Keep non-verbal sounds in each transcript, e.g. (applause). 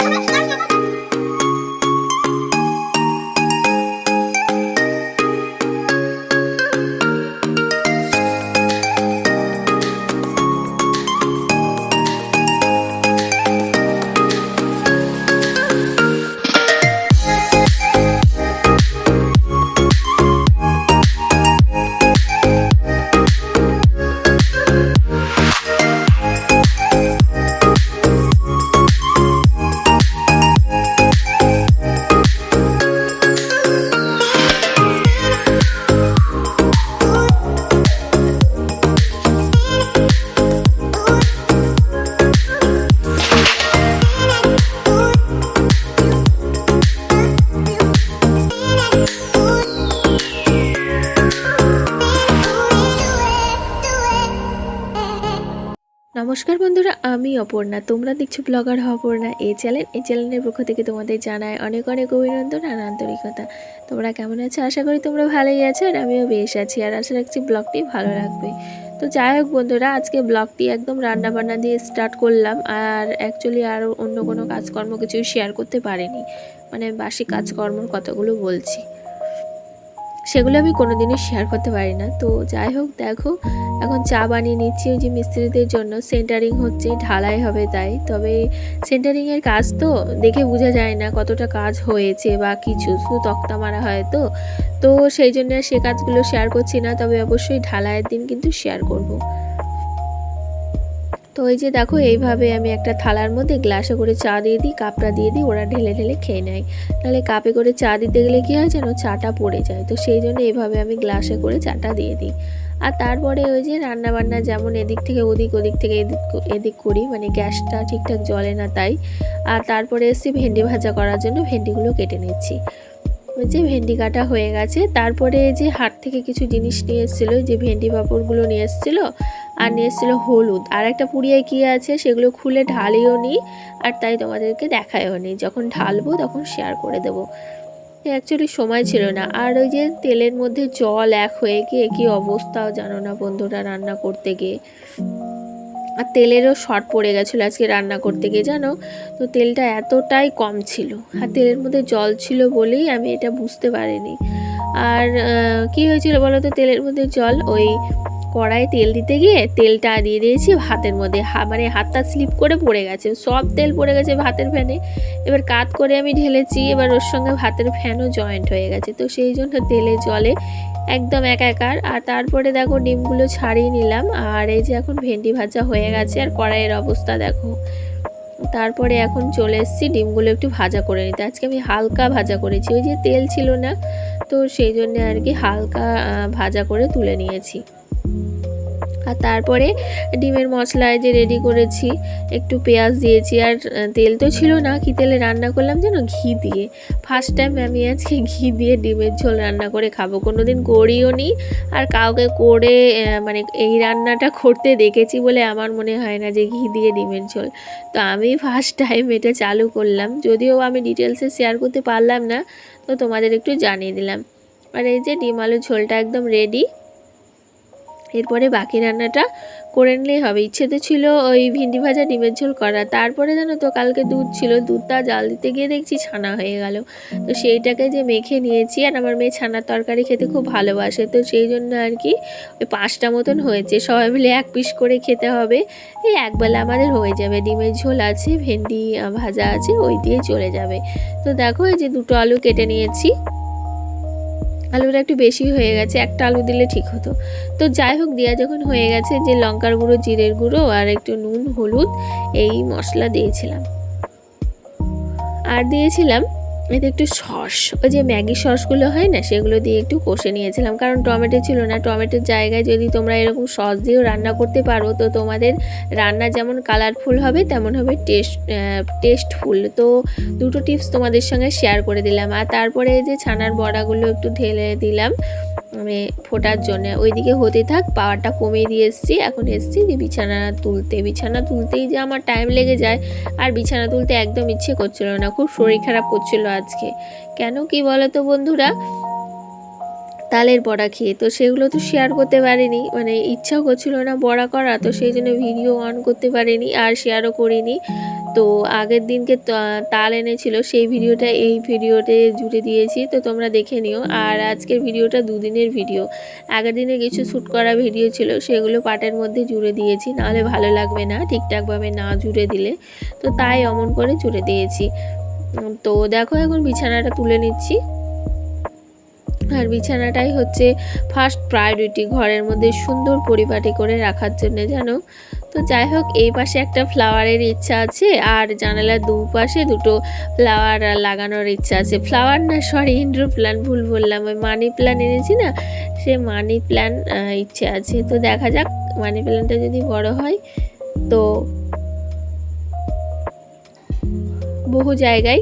Ha ha ha! আমি অপর্ণা, তোমরা দেখছ ব্লগার অপর্ণা। এই চ্যানেল এই চ্যানেলের পক্ষ থেকে তোমাদের জানায় অনেক অনেক অভিনন্দন আর আন্তরিকতা। তোমরা কেমন আছো? আশা করি তোমরা ভালোই আছো আর আমিও বেশ আছি আর আশা রাখছি ব্লগটি ভালো লাগবে। তো যাই হোক বন্ধুরা, আজকে ব্লগটি একদম রান্না বান্না দিয়ে স্টার্ট করলাম আর অ্যাকচুয়ালি আর অন্য কোনো কাজকর্ম কিছুই শেয়ার করতে পারিনি। মানে বাসি কাজকর্মর কথাগুলো বলছি। সেগুলো আমি কোনোদিনই শেয়ার করতে পারি না। তো যাই হোক, দেখো, এখন চা বানিয়ে নিচ্ছি ওই যে মিস্ত্রিদের জন্য। সেন্টারিং হচ্ছে, ঢালাই হবে তাই। তবে সেন্টারিংয়ের কাজ তো দেখে বোঝা যায় না কতটা কাজ হয়েছে বা কিছু শুধু তক্তা মারা হয় তো। তো সেই জন্য সে কাজগুলো শেয়ার করছি না, তবে অবশ্যই ঢালাইয়ের দিন কিন্তু শেয়ার করব। তো ওই যে দেখো, এইভাবে আমি একটা থালার মধ্যে গ্লাসে করে চা দিয়ে দিই, কাপটা দিয়ে দিই, ওরা ঢেলে ঢেলে খেয়ে নেয়। নাহলে কাপে করে চা দিতে গেলে কী হয় যেন চাটা পড়ে যায়, তো সেই জন্য এইভাবে আমি গ্লাসে করে চাটা দিয়ে দিই। আর তারপরে ওই যে রান্না বান্না যেমন এদিক থেকে ওদিক ওদিক থেকে এদিক এদিক করি মানে গ্যাসটা ঠিকঠাক জ্বলে না তাই। আর তারপরে এসছি ভেন্ডি ভাজা করার জন্য ভেন্ডিগুলো কেটে নিচ্ছি। ওই যে ভেন্ডি কাটা হয়ে গেছে, তারপরে যে হাট থেকে কিছু জিনিস নিয়ে এসেছিল যে ভেন্ডি পাঁপড়গুলো নিয়ে এসেছিল আর নিয়ে এসেছিল হলুদ। আর একটা পুড়িয়ায় কী আছে সেগুলো খুলে ঢালিও নিই আর তাই তোমাদেরকে দেখায়ও নি। যখন ঢালবো তখন শেয়ার করে দেবো। অ্যাকচুয়ালি সময় ছিল না। আর ওই যে তেলের মধ্যে জল এক হয়ে গিয়ে কী অবস্থাও জানো না বন্ধুরা রান্না করতে গিয়ে। আর তেলেরও শর্ট পড়ে গেছিল আজকে রান্না করতে গিয়ে, জানো? তো তেলটা এতটাই কম ছিল। আর তেলের মধ্যে জল ছিল বলেই আমি এটা বুঝতে পারিনি। আর কি হয়েছিল বলো তো? তেলের মধ্যে জল ওই কড়াই তেল দিতে গিয়ে তেলটা দিয়ে দিয়েছি ভাতের মধ্যে। মানে হাতটা স্লিপ করে পড়ে গেছে। সব তেল পড়ে গেছে ভাতের ফ্যানে এবার কাত করে আমি ঢেলেছি, এবার ওর সঙ্গে ভাতের ফ্যানও জয়েন্ট হয়ে গেছে। তো সেই জন্য তেলে জলে একদম একাকার আর তারপরে দেখো ডিমগুলো ছাড়িয়ে নিলাম। আর এই যে এখন ভেন্ডি ভাজা হয়ে গেছে, আর কড়াইয়ের অবস্থা দেখো। তারপরে এখন চলে এসেছি ডিমগুলো একটু ভাজা করে নিতে। আজকে আমি হালকা ভাজা করেছি, ওই যে তেল ছিল না, তো সেই জন্য আর কি হালকা ভাজা করে তুলে নিয়েছি। আর তারপরে ডিমের মশলায় যে রেডি করেছি, একটু পেঁয়াজ দিয়েছি আর তেল তো ছিল না, কি তেলে রান্না করলাম যেন ঘি দিয়ে। ফার্স্ট টাইম আমি আজকে (laughs) ঘি দিয়ে ডিমের ঝোল রান্না করে খাব। কোনো দিন করিও নি আর কাউকে করে মানে এই রান্নাটা করতে দেখেছি বলে আমার মনে হয় না যে ঘি দিয়ে ডিমের ঝোল। তো আমি ফার্স্ট টাইম এটা চালু করলাম। যদিও আমি ডিটেলসে শেয়ার করতে পারলাম না, তো তোমাদের একটু জানিয়ে দিলাম। আর এই যে ডিম আলুর ঝোলটা একদম রেডি এরপরে বাকি রান্নাটা করে নিলেই হবে। ইচ্ছে তো ছিল ওই ভিন্ডি ভাজা, ডিমের ঝোল করা তারপরে জানো তো, কালকে দুধ ছিল, দুধটা জাল দিতে গিয়ে দেখছি ছানা হয়ে গেল। তো সেইটাকে যে মেখে নিয়েছি, আর আমার মেয়ে ছানার তরকারি খেতে খুব ভালোবাসে। তো সেই জন্য আর কি ওই পাঁচটা মতন হয়েছে। সবাই মিলে এক পিস করে খেতে হবে। এই একবেলা আমাদের হয়ে যাবে। ডিমের ঝোল আছে, ভেন্ডি ভাজা আছে, ওই দিয়ে চলে যাবে। তো দেখো এই যে দুটো আলু কেটে নিয়েছি। আলুটা একটু বেশি হয়ে গেছে, একটা আলু দিলে ঠিক হতো। তো যাই হোক দেওয়া যখন হয়ে গেছে, যে লঙ্কার গুঁড়ো, জিরের গুঁড়ো আর একটু নুন, হলুদ, এই মশলা দিয়েছিলাম। আর দিয়েছিলাম এতে একটু সস ওই যে ম্যাগি সসগুলো হয় না, সেগুলো দিয়ে একটু কষে নিয়েছিলাম। কারণ টমেটো ছিল না, টমেটোর জায়গায় যদি তোমরা এরকম সস দিয়েও রান্না করতে পারো, তো তোমাদের রান্না যেমন কালারফুল হবে, তেমন হবে টেস্ট টেস্টফুল তো দুটো টিপস তোমাদের সঙ্গে শেয়ার করে দিলাম। আর তারপরে যে ছানার বড়াগুলো একটু ঢেলে দিলাম। মানে ফোটার জন্য। ওইদিকে হতে থাক, পাওয়ারটা কমিয়ে দিয়ে এসেছি, এখন এসেছি যে বিছানা তুলতে। বিছানা তুলতেই যে আমার টাইম লেগে যায়, আর বিছানা তুলতে একদম ইচ্ছে করছিল না, খুব শরীর খারাপ করছিল আজকে। কেন কি বলতো বন্ধুরা? তালের বড়া খেয়ে। তো সেগুলো তো শেয়ার করতে পারিনি। মানে ইচ্ছাও করছিল না বড়া করা, তো সেই জন্য ভিডিও অন করতে পারিনি আর শেয়ারও করিনি। তো আগের দিনকে তাল এনেছিল, সেই ভিডিওটা এই ভিডিওতে জুড়ে দিয়েছি। তো তোমরা দেখে নিও। আর আজকের ভিডিওটা দুদিনের ভিডিও আগের দিনে কিছু শ্যুট করা ভিডিও ছিল, সেগুলো পাটের মধ্যে জুড়ে দিয়েছি। নাহলে ভালো লাগবে না ঠিকঠাকভাবে না জুড়ে দিলে। তো তাই অমন করে জুড়ে দিয়েছি। তো দেখো এখন বিছানাটা তুলে নিচ্ছি। আর বিছানাটাই হচ্ছে ফার্স্ট প্রায়োরিটি ঘরের মধ্যে সুন্দর পরিপাটি করে রাখার জন্য, জানো? তো যাই হোক, এই পাশে একটা ফ্লাওয়ারের ইচ্ছা আছে, আর জানালার দুপাশে দুটো ফ্লাওয়ার লাগানোর ইচ্ছা আছে। ফ্লাওয়ার না সরি ইন্ডোর প্ল্যান ভুল বললাম, ওই মানি প্ল্যান এনেছি না? সে মানি প্ল্যান ইচ্ছে আছে। তো দেখা যাক মানি প্ল্যানটা যদি বড় হয়, তো বহু জায়গায়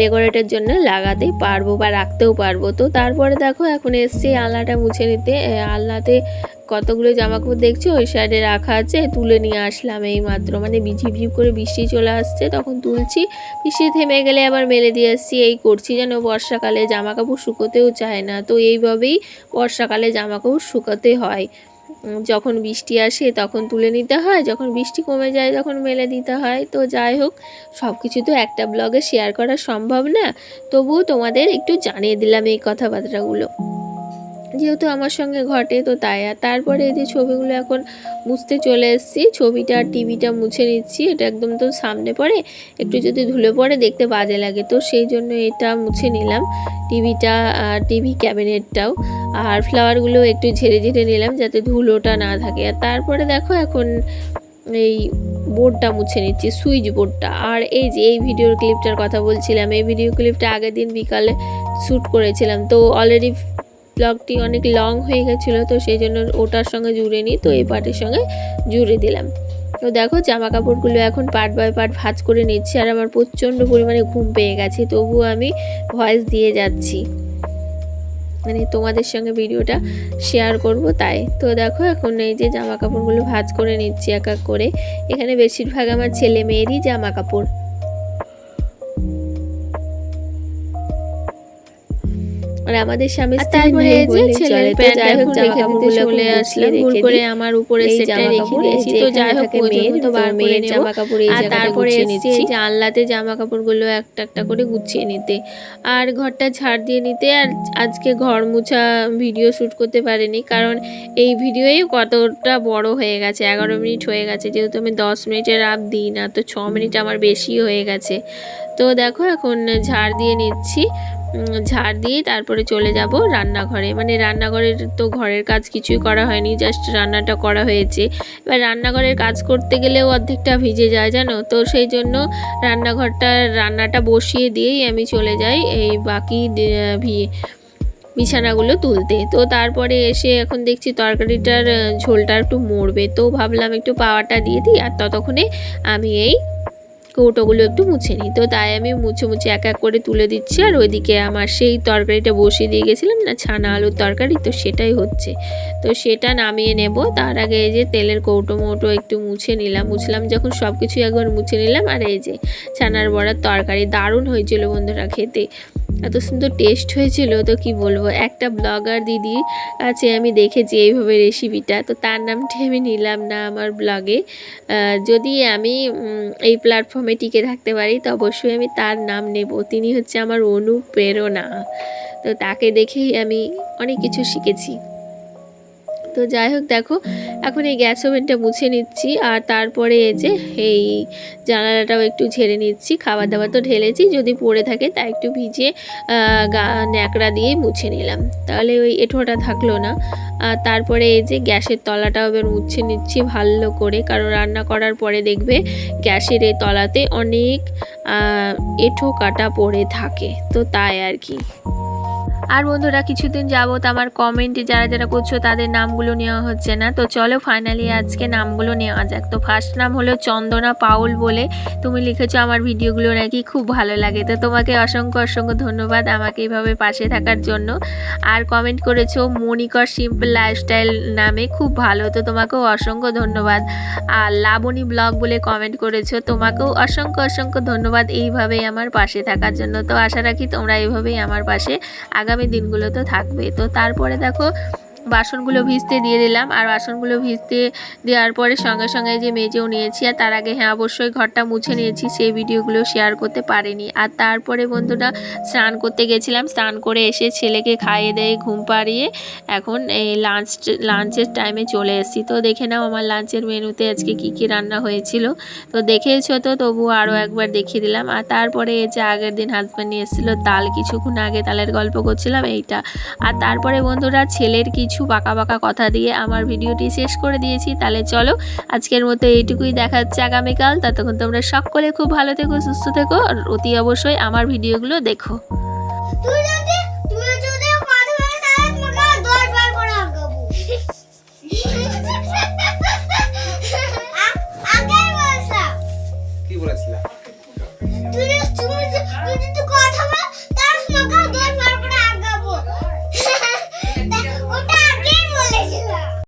ডেকোরেটের জন্য লাগাতে পারব বা রাখতেও পারব। তো তারপরে দেখো এখন এসছি আলনাটা মুছে নিতে। আলনাতে কতগুলো জামা কাপড় দেখছ? ওই সাইডে রাখা আছে, তুলে নিয়ে আসলাম এই মাত্র মানে ঝিপ ঝিপ করে বৃষ্টি চলে আসছে, তখন তুলছি। বৃষ্টি থেমে গেলে আবার মেলে দিয়ে আসছি, এই করছি যেন বর্ষাকালে জামা কাপড় শুকোতেও চায় না। তো এইভাবেই বর্ষাকালে জামা কাপড় শুকোতে হয়। যখন বৃষ্টি আসে তখন তুলে নিতে হয়, যখন বৃষ্টি কমে যায় তখন মেলে দিতে হয়। তো যাই হোক সব কিছু তো একটা ব্লগে শেয়ার করা সম্ভব না। তবুও তোমাদের একটু জানিয়ে দিলাম এই কথাবার্তাগুলো। যেহেতু আমার সঙ্গে ঘটে, তো তাই। আর তারপরে এই যে ছবিগুলো এখন মুছতে চলে এসেছি, ছবিটা আর টিভিটা মুছে নিচ্ছি, এটা একদম তো সামনে পড়ে, একটু যদি ধুলে পড়ে দেখতে বাজে লাগে। তো সেই জন্য এটা মুছে নিলাম, টিভিটা আর টিভি ক্যাবিনেটটাও। আর ফ্লাওয়ারগুলো একটু ঝেড়ে ঝেড়ে নিলাম, যাতে ধুলোটা না থাকে। আর তারপরে দেখো এখন এই বোর্ডটা মুছে নিচ্ছি, সুইচ বোর্ডটা। আর এই যে, এই ভিডিওর ক্লিপটার কথা বলছিলাম, এই ভিডিও ক্লিপটা আগের দিন বিকালে শ্যুট করেছিলাম। তো অলরেডি ব্লগটি অনেক লং হয়ে গেছিল, তো সেই জন্য ওটার সঙ্গে জুড়ে নিই তো এই পার্টের সঙ্গে জুড়ে দিলাম। তো দেখো জামা কাপড়গুলো এখন পার্ট বাই পার্ট ভাঁজ করে নিচ্ছি, আর আমার প্রচণ্ড পরিমাণে ঘুম পেয়ে গেছে, তবুও আমি ভয়েস দিয়ে যাচ্ছি। মানে তোমাদের সঙ্গে ভিডিওটা শেয়ার করব তাই। তো দেখো এখন এই যে জামা কাপড়গুলো ভাজ করে নিচ্ছি এক এক করে, এখানে বেশিরভাগ আমার ছেলে মেয়েরই জামা কাপড় আর আমাদের স্বামী আর স্ত্রীর তারপরে যে ছেলের প্যান্ট হোক এখন রেখে দিতে চলে আসলাম। আসলাম। ভুল করে আমার উপরে জামা রেখে দিয়েছি তো যাই হোক মেয়ের, তো বার মেয়ের জামা কাপড় এই তারপরে গুছিয়ে এসছি নিচ্ছি। এই জানলাতে জামা কাপড়গুলো একটা একটা করে গুছিয়ে নিতে। আর ঘরটা ঝাড় দিয়ে নিতে আর আজকে ঘর মোছা ভিডিও শ্যুট করতে পারিনি কারণ এই ভিডিওই কতটা বড় হয়ে গেছে এগারো মিনিট হয়ে গেছে যেহেতু আমি দশ মিনিটের আপ দিই না তো ছ মিনিট আমার বেশি হয়ে গেছে। তো দেখো এখন ঝাড় দিয়ে নিচ্ছি। ঝাড় দিয়ে তারপরে চলে যাব রান্নাঘরে। মানে রান্নাঘরের তো ঘরের কাজ কিছুই করা হয়নি জাস্ট রান্নাটা করা হয়েছে। এবার রান্নাঘরের কাজ করতে গেলেও অর্ধেকটা ভিজে যায়, জানো? তো সেই জন্য রান্নাঘরটা, রান্নাটা বসিয়ে দিয়েই আমি চলে যাই এই বাকি বিছানাগুলো তুলতে। তো তারপরে এসে এখন দেখছি তরকারিটার ঝোলটা একটু মরবে। তো ভাবলাম একটু পাওয়াটা দিয়ে দিই আর ততক্ষণে আমি এই কৌটোগুলো একটু মুছে নিই। তো তাই আমি মুছে মুছে এক এক করে তুলে দিচ্ছি। আর ওইদিকে আমার সেই তরকারিটা বসিয়ে দিয়ে গেছিলাম না, ছানা আলুর তরকারি, তো সেটাই হচ্ছে। তো সেটা নামিয়ে নেব। তার আগে এই যে তেলের কৌটো মৌটো একটু মুছে নিলাম। মুছলাম যখন সব কিছু একবার মুছে নিলাম। আর এই যে ছানার বড়ার তরকারি দারুণ হয়েছিল বন্ধুরা খেতে। এত সুন্দর টেস্ট হয়েছিল, তো কি বলব? একটা ব্লগার দিদি আছে, আমি দেখেছি এইভাবে রেসিপিটা তো তার নামটি আমি নিলাম না আমার ব্লগে যদি আমি এই প্ল্যাটফর্মে টিকে থাকতে পারি, তো অবশ্যই আমি তার নাম নেব। তিনি হচ্ছে আমার অনুপ্রেরণা। তো তাকে দেখেই আমি অনেক কিছু শিখেছি। তো যাই হোক, দেখো এখন এই গ্যাস ওভেনটা মুছে নিচ্ছি আর তারপরে এই যে এই জানালাটাও একটু ঝেড়ে নিচ্ছি খাবার দাবার তো ঢেলেছি, যদি পড়ে থাকে তা একটু ভিজিয়ে ন্যাকড়া দিয়ে মুছে নিলাম। তাহলে ওই এঁঠোটা থাকল না। আর তারপরে এই যে গ্যাসের তলাটাও এবার মুছে নিচ্ছি ভালো করে, কারণ রান্না করার পরে দেখবে গ্যাসের এই তলাতে অনেক এঁঠো কাটা পড়ে থাকে। তো তাই আর কি। আর বন্ধুরা, কিছুদিন যাবত আমার কমেন্টে যারা যারা করছ তাদের নামগুলো নেওয়া হচ্ছে না। তো চলো ফাইনালি আজকে নামগুলো নেওয়া যাক। তো ফার্স্ট নাম হলো চন্দনা পাউল বলে তুমি লিখেছো আমার ভিডিওগুলো নাকি খুব ভালো লাগে। তো তোমাকে অসংখ্য অসংখ্য ধন্যবাদ আমাকে এইভাবে পাশে থাকার জন্য। আর কমেন্ট করেছ মনিকর সিম্পল লাইফস্টাইল নামে খুব ভালো, তো তোমাকেও অসংখ্য ধন্যবাদ। আর লাবণী ব্লগ বলে কমেন্ট করেছ তোমাকেও অসংখ্য অসংখ্য ধন্যবাদ এইভাবেই আমার পাশে থাকার জন্য। তো আশা রাখি তোমরা এইভাবেই আমার পাশে আগামী দিনগুলোতে থাকবে তো তারপরে দেখো বাসনগুলো ভিজতে দিয়ে দিলাম। আর বাসনগুলো ভিজতে দেওয়ার পরে সঙ্গে সঙ্গে যে মেজেও নিয়েছি, আর তার আগে হ্যাঁ অবশ্যই ঘরটা মুছে নিয়েছি, সেই ভিডিওগুলো শেয়ার করতে পারিনি। আর তারপরে বন্ধুরা স্নান করতে গেছিলাম। স্নান করে এসে ছেলেকে খাইয়ে দেয়ে ঘুম পাড়িয়ে এখন এই লাঞ্চ লাঞ্চের টাইমে চলে এসেছি। তো দেখে নাও আমার লাঞ্চের মেনুতে আজকে কি কি রান্না হয়েছিল। তো দেখেছ তো, তবু আরও একবার দেখিয়ে দিলাম। আর তারপরে এই যে আগের দিন হাজব্যান্ড নিয়ে এসেছিল, তাল কিছুক্ষণ আগে তালের গল্প করছিলাম, এইটা। আর তারপরে বন্ধুরা ছেলের কিছু বাঁকা বাঁকা কথা দিয়ে আমার ভিডিওটি শেষ করে দিয়েছি। তাহলে চলো আজকের মতো এইটুকুই দেখাচ্ছে আগামীকাল। ততক্ষণ তোমরা সকলে খুব ভালো থেকো, সুস্থ থেকো, আর অতি অবশ্যই আমার ভিডিওগুলো দেখো।